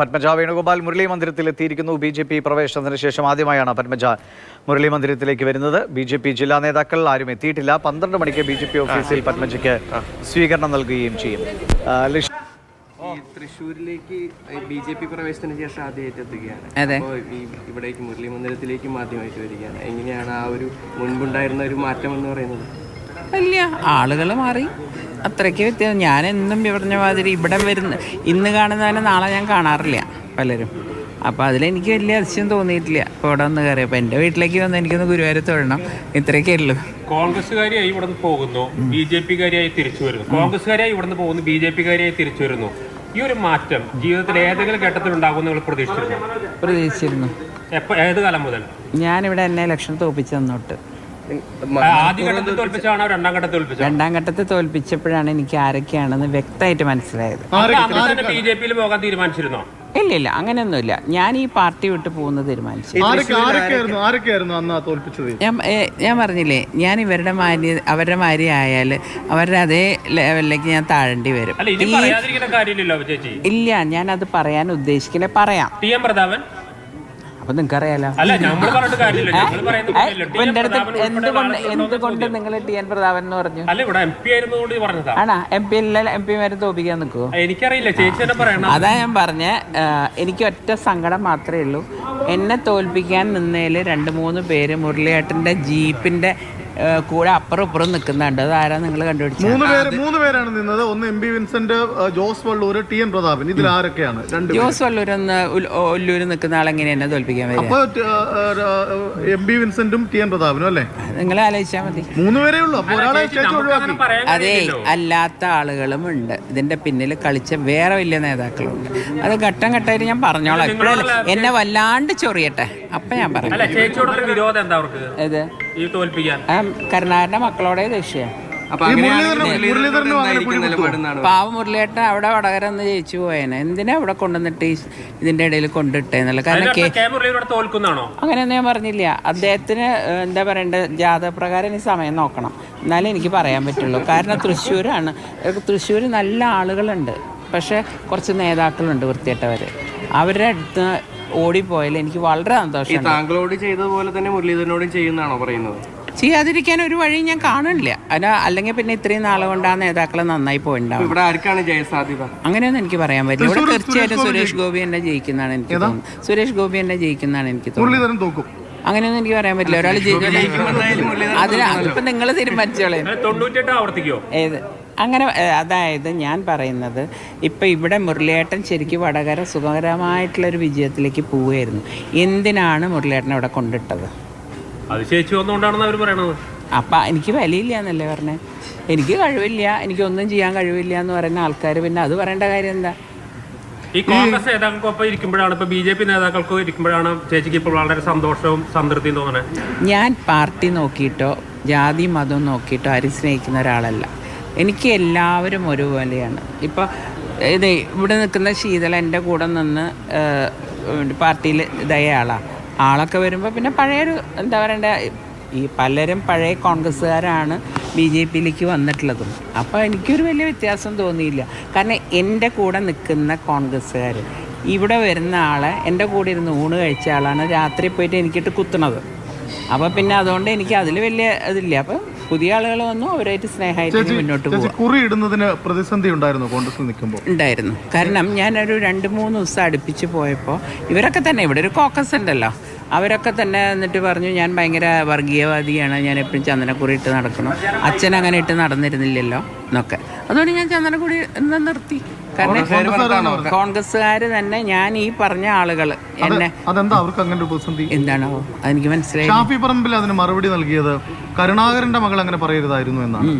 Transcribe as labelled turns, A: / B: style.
A: പത്മജ വേണുഗോപാൽ മുരളി മന്ദിരത്തിൽ എത്തിയിരിക്കുന്നു. B J P പ്രവേശനത്തിന് ശേഷം ആദ്യമായാണ് പത്മജ മുരളി മന്ദിരത്തിലേക്ക് വരുന്നത്. ബി ജെ പി ജില്ലാ നേതാക്കൾ ആരും എത്തിയിട്ടില്ല. പന്ത്രണ്ട് മണിക്ക് ബി ജെ പി ഓഫീസിൽ പത്മജയ്ക്ക് സ്വീകരണം നൽകുകയും ചെയ്യും.
B: ഈ തൃശ്ശൂരിലേക്ക് ബി ജെ പി പ്രവേശനത്തിന് ശേഷം ആദ്യമായിട്ട് എത്തുകയാണ്.
C: അതെ.
B: അപ്പോൾ ഇവിടേക്ക് മുരളി മന്ദിരത്തിലേക്കും ആദ്യമായിട്ട് വരികയാണ്. എങ്ങനെയാണ് ആ ഒരു മുൻപുണ്ടായിരുന്ന ഒരു മാറ്റം എന്ന് പറയുന്നത്?
C: വലിയ ആളുകൾ മാറി. അത്രയ്ക്ക് വ്യത്യാസം. ഞാൻ എന്നും പറഞ്ഞ മാതിരി ഇവിടെ വരുന്ന ഇന്ന് കാണുന്നതിനെ നാളെ ഞാൻ കാണാറില്ല പലരും. അപ്പോൾ അതിലെനിക്ക് വലിയ അതിശയം തോന്നിയിട്ടില്ല. ഇപ്പോൾ ഇവിടെ വന്ന് കയറിയപ്പോൾ എന്റെ വീട്ടിലേക്ക് വന്ന് എനിക്കൊന്ന് ഗുരുവായൂർ തൊഴണം. ഇത്രയൊക്കെ ഉള്ളൂ.
D: കോൺഗ്രസ്സുകാരിയായി ഇവിടെ നിന്ന് പോകുന്നു. ബി ജെ പിക്കാരിയായി തിരിച്ചു വരുന്നു. കോൺഗ്രസ്സുകാരിയായി നിന്ന് പോകുന്നു. ബി ജെ പിക്കാരിയായി തിരിച്ചു വരുന്നു. ഈ ഒരു മാറ്റം ജീവിതത്തിൽ ഏതെങ്കിലും ഘട്ടത്തിൽ ഉണ്ടാകുമെന്ന് നിങ്ങൾ പ്രതീക്ഷിച്ചിരുന്നു?
C: പ്രതീക്ഷിച്ചിരുന്നു.
D: എപ്പോൾ ഏത് കാലം മുതൽ?
C: ഞാനിവിടെ എന്നെ ലക്ഷണം തോപ്പിച്ചു തന്നോട്ട്
D: ആ, ആദ്യ ഘട്ടത്തിൽ തോൽപ്പിച്ചാണോ രണ്ടാം ഘട്ടത്തിൽ
C: തോൽപ്പിച്ചപ്പോഴാണ് എനിക്ക് ആരൊക്കെയാണെന്ന് വ്യക്തമായിട്ട് മനസ്സിലായത്.
D: ബി ജെ പിയിൽ പോകാൻ തീരുമാനിച്ചിരുന്നോ?
C: ഇല്ല ഇല്ല അങ്ങനെയൊന്നുമില്ല. ഞാൻ ഈ പാർട്ടി വിട്ട് പോകുന്ന തീരുമാനിച്ചു. ഞാൻ ഞാൻ പറഞ്ഞില്ലേ ഞാൻ ഇവരുടെ മാര്യ അവരുടെ മാരി ആയാൽ അവരുടെ അതേ ലെവലിലേക്ക് ഞാൻ താഴേണ്ടി വരും. ഇല്ല ഞാൻ അത് പറയാൻ ഉദ്ദേശിക്കില്ല പറയാം.
D: T M Prathapan?
C: അപ്പൊ നിങ്ങൾക്ക് അറിയാലോ. എന്തുകൊണ്ട് നിങ്ങൾ ടി എൻ പ്രതാപൻ എന്ന് പറഞ്ഞു? ആണോ? എം പി എല്ലാ എം പിമാരെ തോപ്പിക്കാൻ നിൽക്കുവോ
D: എനിക്കറിയില്ല.
C: അതാ ഞാൻ പറഞ്ഞ എനിക്ക് ഒറ്റ സങ്കടം മാത്രമേ ഉള്ളൂ. എന്നെ തോൽപ്പിക്കാൻ നിന്നതിൽ രണ്ട് മൂന്ന് പേര് മുരളിയേട്ടന്റെ ജീപ്പിന്റെ കൂടെ അപ്പുറം ഇപ്പുറം നിൽക്കുന്നുണ്ട് അതാരാ നിങ്ങൾ കണ്ടുപിടിച്ചത്
E: മൂന്ന് പേര് മൂന്ന് പേരാണ് നിന്നത്. ഒന്ന് M B Vincent Jose Vallur T N Prathapan. ഇതിൽ ആരൊക്കെയാണ്? രണ്ട്
C: ജോസ് വല്ലൂരൊന്ന് ഒല്ലൂര് നിൽക്കുന്ന ആളെങ്ങനെയാണ് എന്നെ തോൽപ്പിക്കാൻ വരും
E: അപ്പൊ എം ബി വിൻസെന്റും ടി എൻ പ്രതാപനും അല്ലേ?
C: നിങ്ങൾ ആലോചിച്ചാൽ മതി.
E: മൂന്ന് പേരേ ഉള്ളൂ. അപ്പൊ ഒരാളെ ഒഴിവാക്കി.
C: അതേ അല്ലാത്ത ആളുകളും ഉണ്ട്. ഇതിന്റെ പിന്നിൽ കളിച്ച വേറെ വലിയ നേതാക്കളുണ്ട്. അത് ഘട്ടം ഘട്ടമായിട്ട് ഞാൻ പറഞ്ഞോളാം. ഇപ്പോഴല്ല എന്നെ വല്ലാണ്ട് ചൊറിയട്ടെ. അപ്പൊ ഞാൻ പറയാം.
D: അല്ല ചേച്ചിയോടുള്ള വിരോധം എന്താ അവർക്ക്? ഈ തോൽപ്പിക്കാൻ.
C: ആ കരുണാകരന്റെ മക്കളോടെ ദേഷ്യം. പാവ മുരളിയേട്ടൻ അവിടെ വടകര ഒന്ന് ജയിച്ചു പോയേനെ. എന്തിനാ അവിടെ കൊണ്ടുവന്നിട്ട് ഈ ഇതിന്റെ ഇടയിൽ കൊണ്ടിട്ടേന്നല്ല? കാരണം കെ
D: കെ തോൽക്കുന്നാണോ
C: അങ്ങനെയൊന്നും ഞാൻ പറഞ്ഞില്ല. അദ്ദേഹത്തിന് എന്താ പറയണ്ടത് ജാതപ്രകാരം ഈ സമയം നോക്കണം. എന്നാലേ എനിക്ക് പറയാൻ പറ്റുള്ളൂ. കാരണം തൃശ്ശൂരാണ്. തൃശ്ശൂർ നല്ല ആളുകളുണ്ട്. പക്ഷെ കുറച്ച് നേതാക്കളുണ്ട് വൃത്തിയിട്ടവർ അവരുടെ അടുത്ത് ഓടിപ്പോയാൽ എനിക്ക് വളരെ സന്തോഷം
B: താങ്കളോട് ചെയ്തതുപോലെ തന്നെ മുരളീധരനോടും ചെയ്യുന്നതാണോ പറയുന്നത്?
C: ചെയ്യാതിരിക്കാൻ ഒരു വഴി ഞാൻ കാണില്ല അല്ല അല്ലെങ്കിൽ പിന്നെ ഇത്രയും നാളെ കൊണ്ട് ആ നേതാക്കൾ നന്നായി പോയിണ്ടാവും.
B: ഇവിടെ ആർക്കാണ് ജയസാധ്യത?
C: അങ്ങനെയൊന്നും എനിക്ക് പറയാൻ പറ്റില്ല. ഇവിടെ തീർച്ചയായിട്ടും സുരേഷ് ഗോപി. എന്നെ ജയിക്കുന്നതാണ് എനിക്ക് തോന്നുന്നത്. സുരേഷ് ഗോപി എന്നെ ജയിക്കുന്നതാണ് എനിക്ക് തോന്നുന്നത്.
E: മുരളീധരൻ തോക്കും.
C: അങ്ങനെയൊന്നും എനിക്ക് പറയാൻ പറ്റില്ല. ഒരാൾ അതിന് ഇപ്പൊ നിങ്ങൾ തീരുമാനിച്ചോളേ.
D: തൊണ്ണൂറ്റെട്ട് ആവർത്തിക്കോ?
C: ഏത്? അങ്ങനെ അതായത് ഞാൻ പറയുന്നത് ഇപ്പം ഇവിടെ മുരളിയേട്ടൻ ശരിക്കും വടകര സുഖകരമായിട്ടുള്ളൊരു വിജയത്തിലേക്ക് പോവുകയായിരുന്നു. എന്തിനാണ് മുരളിയേട്ടൻ അവിടെ കൊണ്ടിട്ടത്?
D: അത് ചേച്ചി വന്നുകൊണ്ടാണെന്ന് അവർ പറയണത്.
C: അപ്പം എനിക്ക് വിലയില്ല എന്നല്ലേ പറഞ്ഞത് എനിക്ക് കഴിവില്ല എനിക്കൊന്നും ചെയ്യാൻ കഴിവില്ല എന്ന് പറയുന്ന ആൾക്കാർ പിന്നെ അത് പറയേണ്ട കാര്യം എന്താ?
D: ഈ കോൺഗ്രസ് നേതാക്കൾക്കൊപ്പം ഇരിക്കുമ്പോഴാണ് ഇപ്പൊ ബി ജെ പി നേതാക്കൾക്ക് ഇരിക്കുമ്പോഴാണ് ചേച്ചിക്ക് ഇപ്പോൾ വളരെ സന്തോഷവും സംതൃപ്തിയും തോന്നുന്നത്
C: ഞാൻ പാർട്ടി നോക്കിയിട്ടോ ജാതി മതം നോക്കിയിട്ടോ ആരും സ്നേഹിക്കുന്ന ഒരാളല്ല. എനിക്ക് എല്ലാവരും ഒരുപോലെയാണ്. ഇപ്പോൾ ഇത് ഇവിടെ നിൽക്കുന്ന ശീതള എന്റെ കൂടെ നിന്ന് പാർട്ടിയിൽ ഇതായ ആളാണ് ആളൊക്കെ വരുമ്പോൾ പിന്നെ പഴയൊരു എന്താ പറയണ്ട ഈ പലരും പഴയ കോൺഗ്രസ്സുകാരാണ് ബി ജെ പിയിലേക്ക് വന്നിട്ടുള്ളതും. അപ്പോൾ എനിക്കൊരു വലിയ വ്യത്യാസം തോന്നിയില്ല. കാരണം എന്റെ കൂടെ നിൽക്കുന്ന കോൺഗ്രസ്സുകാർ ഇവിടെ വരുന്ന ആളെ എന്റെ കൂടെ ഇരുന്ന് ഊണ് കഴിച്ച ആളാണ് രാത്രി പോയിട്ട് എനിക്കിട്ട് കുത്തണത്. അപ്പോൾ പിന്നെ അതുകൊണ്ട് എനിക്ക് അതിൽ വലിയ ഇതില്ല. അപ്പം പുതിയ ആളുകൾ വന്നു അവരായിട്ട് സ്നേഹമായിട്ട് മുന്നോട്ട് പോകും
E: കുറി ഇടുന്നതിന് പ്രതിസന്ധി ഉണ്ടായിരുന്നു കോൺഗ്രസിൽ നിൽക്കുമ്പോൾ
C: ഉണ്ടായിരുന്നു. കാരണം ഞാനൊരു രണ്ട് മൂന്ന് ദിവസം അടുപ്പിച്ച് പോയപ്പോൾ ഇവരൊക്കെ തന്നെ ഇവിടെ ഒരു കോക്കസ് ഉണ്ടല്ലോ. അവരൊക്കെ തന്നെ എന്നിട്ട് പറഞ്ഞു ഞാൻ ഭയങ്കര വർഗീയവാദിയാണ്. ഞാൻ എപ്പോഴും ചന്ദനക്കുറി ഇട്ട് നടക്കണം. അച്ഛൻ അങ്ങനെ ഇട്ട് നടന്നിരുന്നില്ലല്ലോ എന്നൊക്കെ. അതുകൊണ്ട് ഞാൻ ചന്ദനക്കുറി നിർത്തി. കാരണം കോൺഗ്രസ്സുകാർ തന്നെ ഞാൻ ഈ പറഞ്ഞ ആളുകൾ എന്നെ
E: അതെന്താ അവർക്ക് അങ്ങനെ ഒരു പ്രതിസന്ധി?
C: എന്താണോ അതെനിക്ക് മനസ്സിലായി
E: ഷാഫി പറമ്പിൽ അതിന് മറുപടി നൽകിയത് കരുണാകരന്റെ മകൾ അങ്ങനെ പറയരുതായിരുന്നു എന്നാണ്.